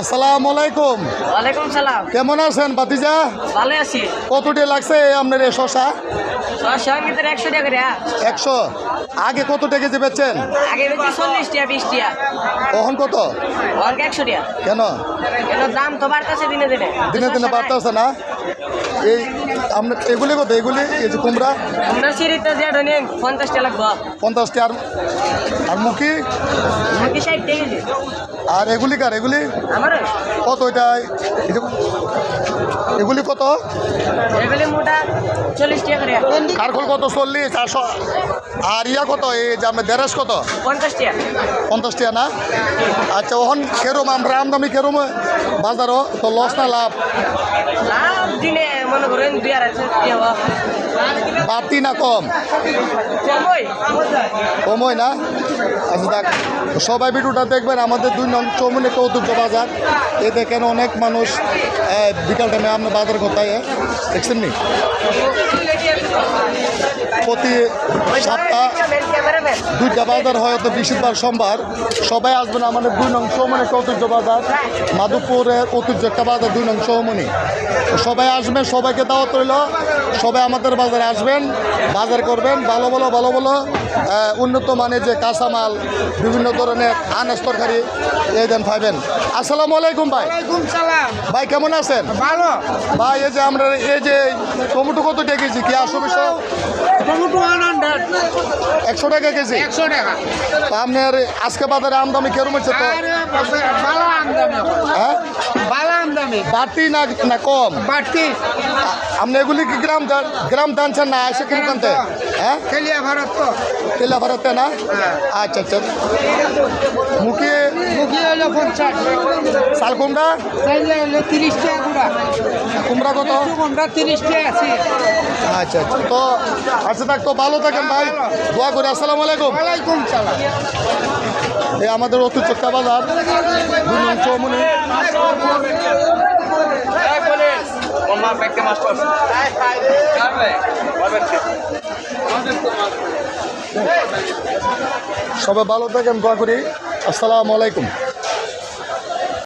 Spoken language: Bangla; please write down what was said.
আসসালামু আলাইকুম। ওয়ালাইকুম সালাম। কেমন আছেন ভাতিজা? ভালো আছি। কতটি লাগছে আপনার এই শশা? সবার ভিতরে টাকা রে। হ্যাঁ? একশো? আগে কত টাকা যে আগে টাকা টাকা কখন কত? একশো টাকা কেন? কেন দাম তো বাড়তেছে দিনে দিনে। দিনে দিনে বাড়তেছে না? এই আমরা এগুলি কত? এগুলি এই যে কুমড়া? যেটা নিয়ে লাগবো। পঞ্চাশটি আর আর মুখি? ষাট আর এগুলি কার? এগুলি? কত এটা এগুলি কত? কারখোল কত? চল্লিশ। চারশো আর ইয়া কত? এই যে আপনার দেড়শ কত? পঞ্চাশ টিয়া না? আচ্ছা ওখান কেরম? আমরা আমদামি কেরম? বাজারও তো লস না লাভ? দিনে মনে করেন দুই আড়াইশো বাড়তি না কম? কমই না? আচ্ছা দেখ, সবাই ভিডিওটা দেখবেন, আমাদের দুই নং চৌমুনে কৌতুক বাজার। এ দেখেন অনেক মানুষ বিকাল টাইমে আপনার বাজার কোথায় দেখছেন নি? প্রতি সপ্তাহ দুইটা বাজার হয় হয়তো বৃহস্পতিবার সোমবার। সবাই আসবেন আমাদের দুই নং চৌমনি ঐতিহ্য বাজার। মাধবপুরের ঐতিহ্য একটা বাজার দুই নং চৌমনি তো সবাই আসবেন সবাইকে দাওয়াত রইল। সবাই আমাদের বাজারে আসবেন বাজার করবেন। ভালো ভালো ভালো ভালো উন্নত মানের যে কাঁচামাল বিভিন্ন ধরনের আনাজ তরকারি এই দেন পাইবেন আসসালামু আলাইকুম ভাই। ভাই কেমন আছেন? ভালো। ভাই এই যে আমরা এই যে টমেটো কত ডেকেছি কি আসো বিষয়? টমেটো ওয়ান হান্ড্রেড একশো টাকা কেজি? একশো টাকা। আপনার আজকে বাজারে আমদামি কেরম হচ্ছে তো? হ্যাঁ? বাড়তি না না কম? বাড়তি। আপনি এগুলি কি গ্রাম গ্রাম দানছেন না এসে কিনে কানতে? হ্যাঁ খেলিয়া ভারত তো। ভারতে না? হ্যাঁ। আচ্ছা আচ্ছা। মুখে? মুখি হলো পঞ্চাশ। কুমড়া তিরিশ টাকা কুমড়া কত? আমরা তিরিশ টাকা আছি। আচ্ছা আচ্ছা। তো আচ্ছা থাক তো ভালো থাকেন ভাই। দোয়া করে। আসসালামু আলাইকুম। ওয়ালাইকুম সালাম। এই আমাদের অতি চোখা বাজার। দুই নং চৌমনি সবাই ভালো থাকেন দোয়া করি। আসসালামু আলাইকুম।